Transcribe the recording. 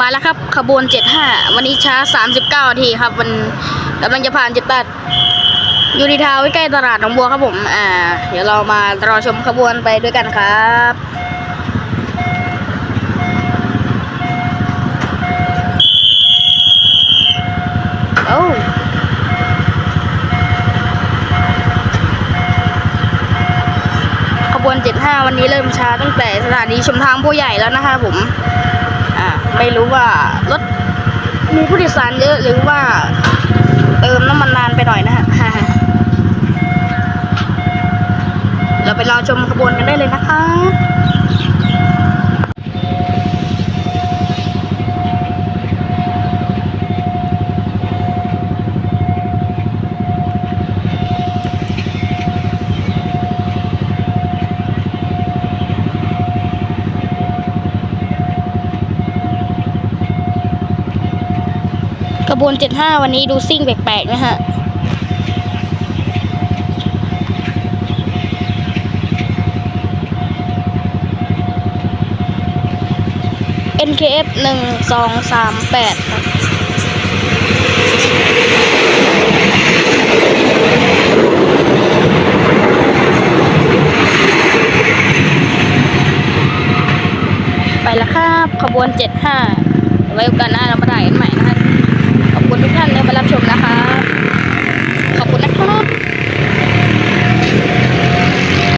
มาแล้วครับขบวน 75 วันนี้ช้า 39นาทีครับ มันกำลังจะผ่าน 78 อยู่ที่ทาวใกล้ตลาดหนองบัวครับผม อ่า เดี๋ยวเรามารอชมขบวนไปด้วยกันครับโอ้ขบวน 75 วันนี้เริ่มช้าตั้งแต่สถานีชมทางผู้ใหญ่แล้วนะครับผม อ่าไม่รู้ว่ารถมีผู้โดยสารเยอะหรือว่า เติมน้ำมันนานไปหน่อยนะฮะเราไปรอชมขบวนกันได้เลยนะคะ ขบวน 75 วันนี้ดูซิ่งแปลกๆนะฮะ NKF หนึ่งสองสามแปดไปล้วครับ ขบวน75ไว้กาสหน้าเรามาถ่ายกันใหม่